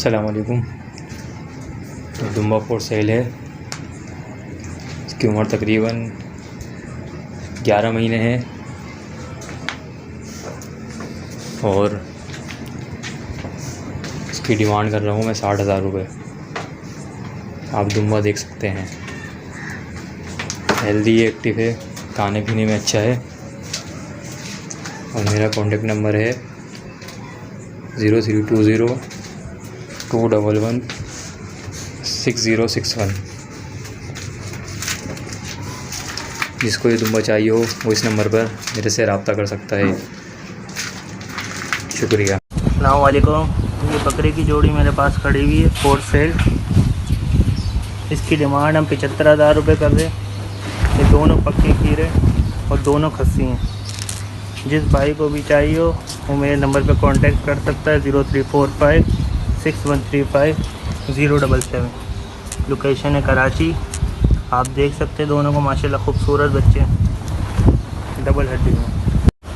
असलकुम दुम्बा four cell है। इसकी उम्र तकरीबन 11 महीने है। और इसकी डिमांड कर रहा हूँ मैं साठ हज़ार रुपये। आप दुम्बा देख सकते हैं। हेल्दी एक्टिव है। खाने पीने में अच्छा है। और मेरा कॉन्टेक्ट नंबर है। Zero three two zero two double one six zero six one जिसको ये दुम्बा चाहिए हो, वो इस नंबर पर मेरे से रबता कर सकता है। शुक्रिया। अलकुम ये बकरे की जोड़ी मेरे पास खड़ी हुई है फोर सेल इसकी डिमांड हम पचहत्तर हज़ार रुपये कर रहे ये दोनों पक्के खीरे और दोनों खस्सी हैं। जिस भाई को भी चाहिए हो, वो मेरे नंबर पे कांटेक्ट कर सकता है zero three four five six one three five zero double seven. Location है कराची। आप देख सकते हैं दोनों को माशाल्लाह खूबसूरत बच्चे। डबल हड्डी में।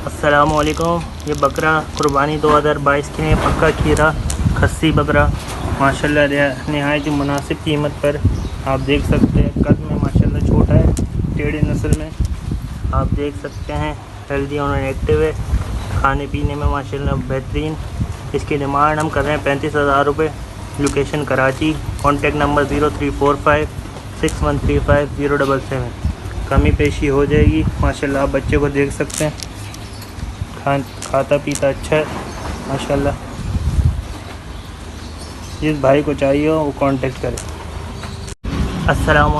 असलकुम ये बकरा कुर्बानी 2022 के लिए पक्का खीरा, खस्सी बकरा। माशाल्लाह नहायत मुनासिब कीमत पर। आप देख सकते हैं, कद में माशाल्लाह छोटा है, टेढ़ी नस्ल में। आप देख सकते हैं हेल्दी और एक्टिव है। खाने पीने में माशाल्लाह बेहतरीन। इसकी डिमांड हम कर रहे हैं पैंतीस हज़ार रुपये। Location Karachi contact number zero three four five, six one three five zero double seven. कमी पेशी हो जाएगी, माशाल्लाह आप बच्चे को देख सकते हैं। खान, खाता पीता अच्छा है, माशाल्लाह। जिस भाई को चाहिए हो, वो कांटेक्ट करें। अस्सलाम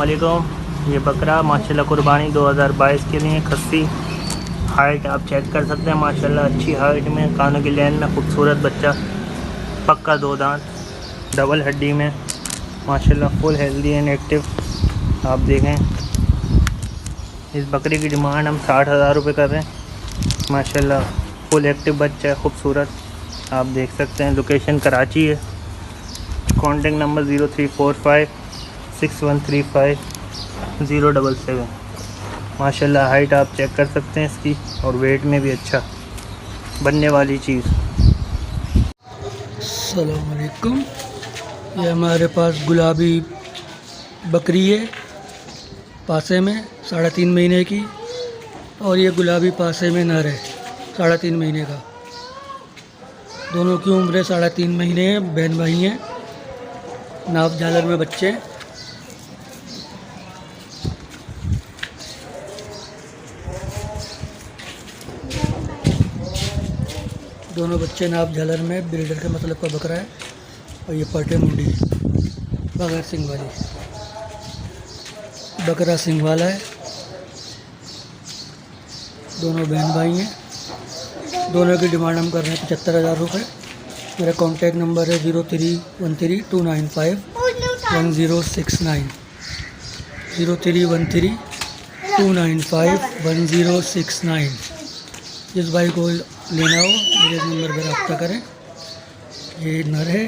ये बकरा माशाल्लाह कुर्बानी 2022 के लिए खस्सी। हाइट आप चेक कर सकते हैं, माशाल्लाह अच्छी हाइट में, कानों की लेन में, खूबसूरत बच्चा, पक्का दो दांत डबल हड्डी में, माशाल्लाह फुल हेल्दी एंड एक्टिव आप देखें। इस बकरी की डिमांड हम साठ हज़ार रुपये कर रहे हैं। माशाल्लाह फुल एक्टिव बच्चा है, खूबसूरत, आप देख सकते हैं लोकेशन कराची है। Contact number zero three four five six one three five zero double seven माशाल्लाह हाइट आप चेक कर सकते हैं इसकी और वेट में भी अच्छा बनने वाली चीज़। अलकुम ये हमारे पास गुलाबी बकरी है, पासे में, साढ़े तीन महीने की। और ये गुलाबी पासे में नर है, साढ़े तीन महीने का। दोनों की उम्र साढ़े तीन महीने हैं, बहन भाई हैं, नाव झालर में बच्चे हैं। दोनों बच्चे नाप झालर में बिल्डर के मतलब का बकरा है और ये पटे मुंडी बगैर सिंह वाली बकरा सिंह वाला है। दोनों बहन भाई हैं। दोनों की डिमांड हम कर रहे हैं पचहत्तर हज़ार रुपये मेरा कॉन्टैक्ट नंबर है zero three one three two nine five one zero six nine. Zero three one three two nine five one zero six nine. जिस भाई को लेना हो, मेरे नंबर पर रब्ता करें। ये नर है।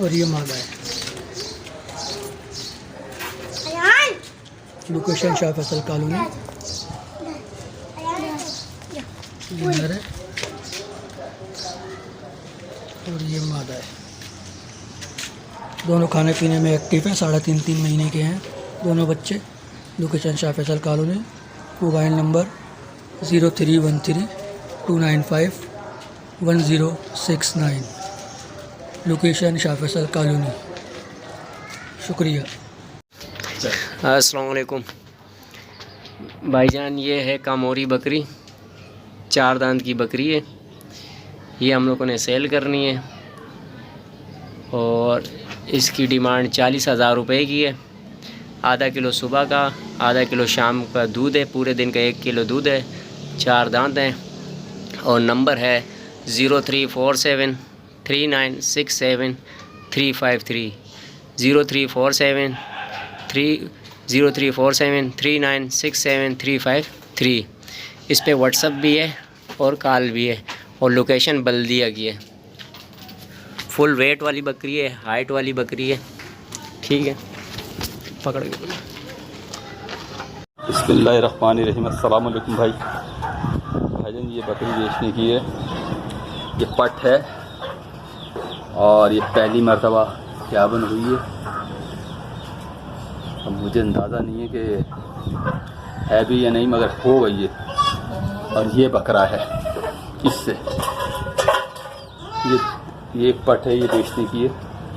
और ये मादा है। लोकेशन शाह फैसल कॉलोनी ये नर है। और ये मादा है। दोनों खाने पीने में एक्टिव है, साढ़े तीन तीन महीने के हैं। दोनों बच्चे। Location Shah Faisal colony, mobile number zero three one three two nine five one zero six nine. Location Shah Faisal colony. शुक्रिया। असलकुम भाईजान, ये है कामोरी बकरी, चार दांत की बकरी है। ये हम लोगों ने सेल करनी है और इसकी डिमांड चालीस हज़ार रुपये की है। आधा किलो सुबह का आधा किलो शाम का दूध है, पूरे दिन का एक किलो दूध है, चार दांत हैं और नंबर है zero three four seven, three nine six seven, three five three, zero three four seven, three zero three four seven, three nine six seven, three five, three. इस पर व्हाट्सअप भी है और कॉल भी है और लोकेशन बल्दिया की है। फुल वेट वाली बकरी है हाइट वाली बकरी है। ठीक है? पकड़ के बसमीम भाई। भाईजान, ये बकरी बेचने की है। ये पट है और ये पहली मरतबा क्या बन हुई है। अब मुझे अंदाज़ा नहीं है कि है भी या नहीं, मगर हो गई है। और ये बकरा है इससे। ये ये एक पट है, ये बेचने की है।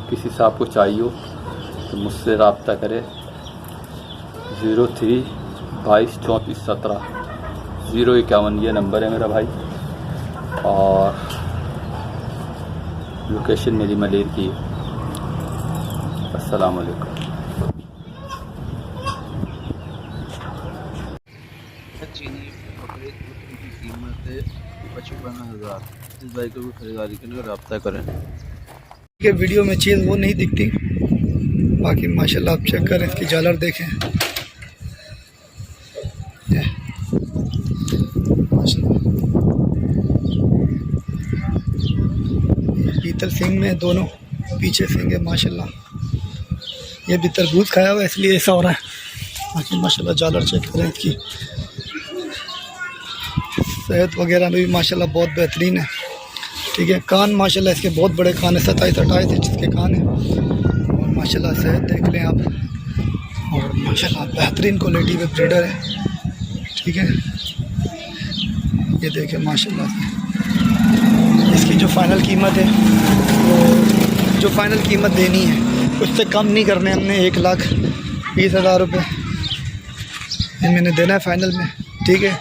किसी साहब को चाहिए हो तो मुझसे रबता करे। ज़ीरो थ्री बाईस चौंतीस सत्रह। ज़ीरो इक्यावन ये नंबर है मेरा भाई। और लोकेशन मेरी मलेर की अस्सलाम वालेकुम। चीनी बकरे की कीमत है। पचपन हज़ार। इस बाइक को भी खरीदारी के लिए रब्ता करें। के वीडियो में चीज़ वो नहीं दिखती। बाकी माशाल्लाह आप चेक करें इसकी जालर देखें। पीतल सिंग में दोनों पीछे सिंग है माशाल्लाह। ये भी तरबूज खाया हुआ है, इसलिए ऐसा हो रहा है। बाकी माशाल्लाह झालर चेक करें इसकी। सेहत वगैरह में भी माशाल्लाह बहुत बेहतरीन है। ठीक है, कान माशाल्लाह इसके बहुत बड़े कान है, सत्ताईस, अट्ठाईस इंच के कान है। और माशाल्लाह सेहत देख लें आप। और माशाल्लाह बेहतरीन क्वालिटी में ब्रीडर है। ठीक है? ये देखें इसकी जो फाइनल कीमत है, जो फाइनल कीमत देनी है, उससे कम नहीं करने हमने एक लाख बीस हज़ार रुपये मैंने देना है फाइनल में, ठीक है?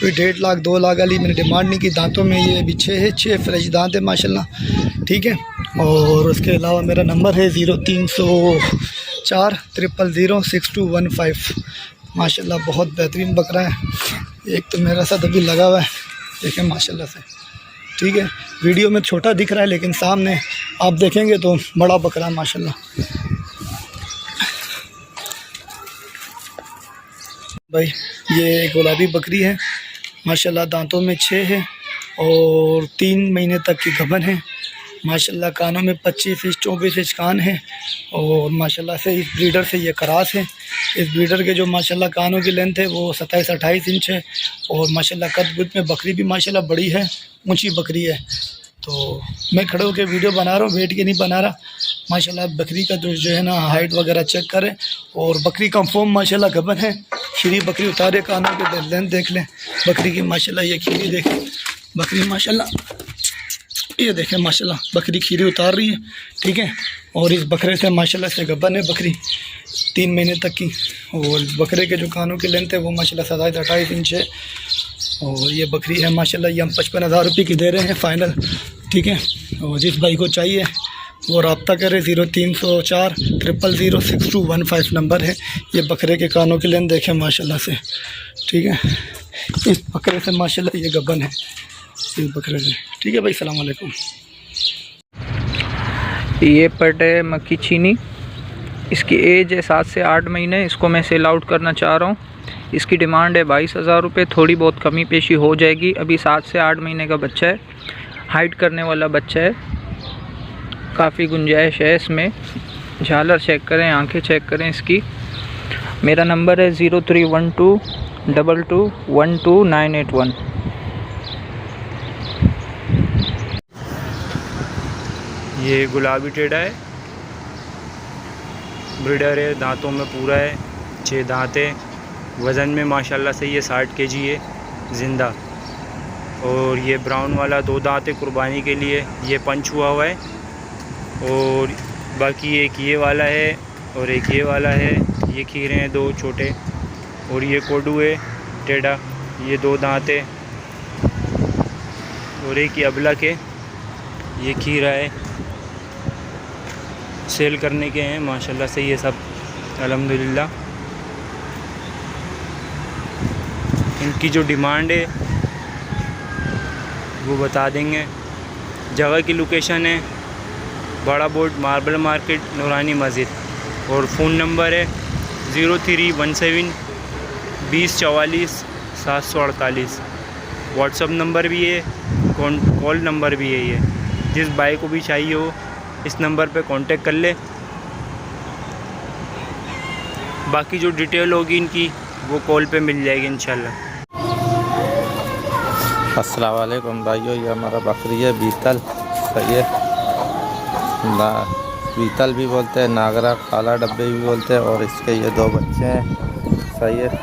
कोई डेढ़ लाख, दो लाख वाली मैंने डिमांड नहीं की, दांतों में ये अभी छः है छः फ्रेश दांत है, माशाल्लाह, ठीक है? और उसके अलावा मेरा नंबर है ज़ीरो तीन सौ चार triple zero six two one five माशाल्लाह, बहुत बेहतरीन बकरा है। एक तो मेरा साथ अभी लगा हुआ है, देखें, माशाल्लाह से। ठीक है, वीडियो में छोटा दिख रहा है, लेकिन सामने आप देखेंगे तो बड़ा बकरा, माशाल्लाह। भाई, ये गुलाबी बकरी है। माशाल्लाह, दांतों में छः है और तीन महीने तक की गबन है। माशाल्लाह कानों में पच्चीस इंच चौबीस इंच कान है और माशाल्लाह से इस ब्रीडर से ये करास है। इस ब्रीडर के जो माशाल्लाह कानों की लेंथ है वो सत्ताईस अट्ठाईस इंच है और माशाल्लाह कद बुद में बकरी भी माशाल्लाह बड़ी है, ऊँची बकरी है। तो मैं खड़े होकर वीडियो बना रहा हूँ, वेट के नहीं बना रहा। माशाल्लाह बकरी का जो जो है ना हाइट वगैरह चेक करें और बकरी का फॉर्म माशाल्लाह गबन है। खीरी बकरी उतारे कानों के, लेंथ देख लें। बकरी की माशाल्लाह ये खीरी देखें। बकरी माशाल्लाह ये देखें, माशाल्लाह, बकरी खीरी उतार रही है, ठीक है? और इस बकरे से, माशाल्लाह से गबन है बकरी तीन महीने तक की। और बकरे के जो कानों की लेंथ है, वो माशाल्लाह सताईस अट्ठाईस इंच है। और ये बकरी है, माशाल्लाह, ये हम पचपन हज़ार रुपये की दे रहे हैं फ़ाइनल ठीक है? और जिस भाई को चाहिए, वो रबता करें ज़ीरो तीन सौ चार triple zero six two one five number है। ये बकरे के कानों की लेंथ देखें, माशाल्लाह से, ठीक है? इस बकरे से, माशाल्लाह, ये गबन है। इस बकरे से ठीक है भाई सलाम वालेकुम ये पट है मक्की चीनी। इसकी एज है सात से आठ महीने। इसको मैं सेल आउट करना चाह रहा हूँ। इसकी डिमांड है बाईस हज़ार रुपये थोड़ी बहुत कमी पेशी हो जाएगी। अभी सात से आठ महीने का बच्चा है। हाइट करने वाला बच्चा है। काफ़ी गुंजाइश है इसमें। झालर चेक करें, आँखें चेक करें इसकी। मेरा नंबर है zero three one two double two one two nine eight one ये गुलाबी टेढ़ा है। ब्रिडर है, दांतों में पूरा है छः दांत। है वज़न में माशाल्लाह से ये साठ के जी है, ज़िंदा। और ये ब्राउन वाला दो दांत है कुर्बानी के लिए ये पंच हुआ हुआ है। और बाकी एक ये वाला है और एक ये वाला है। ये खीरे हैं दो छोटे। और ये कोडू है, टेढ़ा। ये दो दांत। है और एक ये अबला के ये खीरा है। सेल करने के हैं, माशाल्लाह से ये सब, अल्हम्दुलिल्लाह। इनकी जो डिमांड है, वो बता देंगे। जगह की लोकेशन है, बड़ा board, marble market, Noorani Masjid. और फ़ोन नंबर है, ज़ीरो थ्री वन सेवन बीस चवालीस सात सौ अड़तालीस। व्हाट्सअप नंबर भी है कॉल नंबर भी है ये। जिस भाई को भी चाहिए हो इस नंबर पे कांटेक्ट कर ले। बाकी जो डिटेल होगी इनकी, वो कॉल पे मिल जाएगी इंशाल्लाह। अस्सलाम वालेकुम भाइयों, ये हमारा बकरी है, बीतल। सही है। ना, बीतल भी बोलते हैं, नागरा काला डब्बे भी बोलते हैं, और इसके ये दो बच्चे हैं। सही है।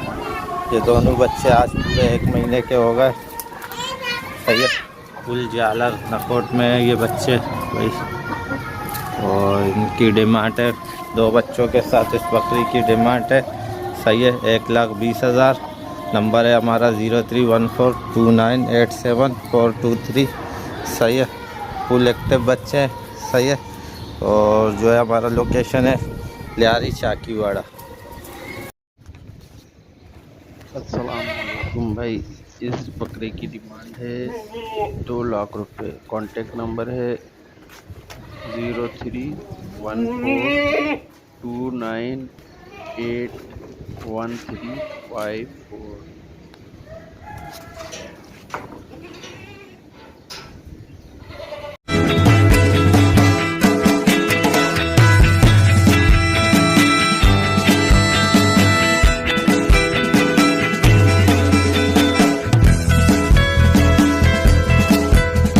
ये दोनों बच्चे आज पूरे एक महीने के हो गए। सही है। फुल जालर नकोट में ये बच्चे, भाई। और इनकी डिमांड है, दो बच्चों के साथ इस बकरी की डिमांड है। सही है, एक लाख बीस हज़ार। नंबर है हमारा zero three one four two nine eight seven four two three. सही है, फुल एक्टिव बच्चे हैं, सही है। और जो है हमारा लोकेशन है लियारी चाकीवाड़ा असलकुम भाई, इस बकरे की डिमांड है दो लाख रुपए। कांटेक्ट नंबर है zero three one four two nine eight one three five four.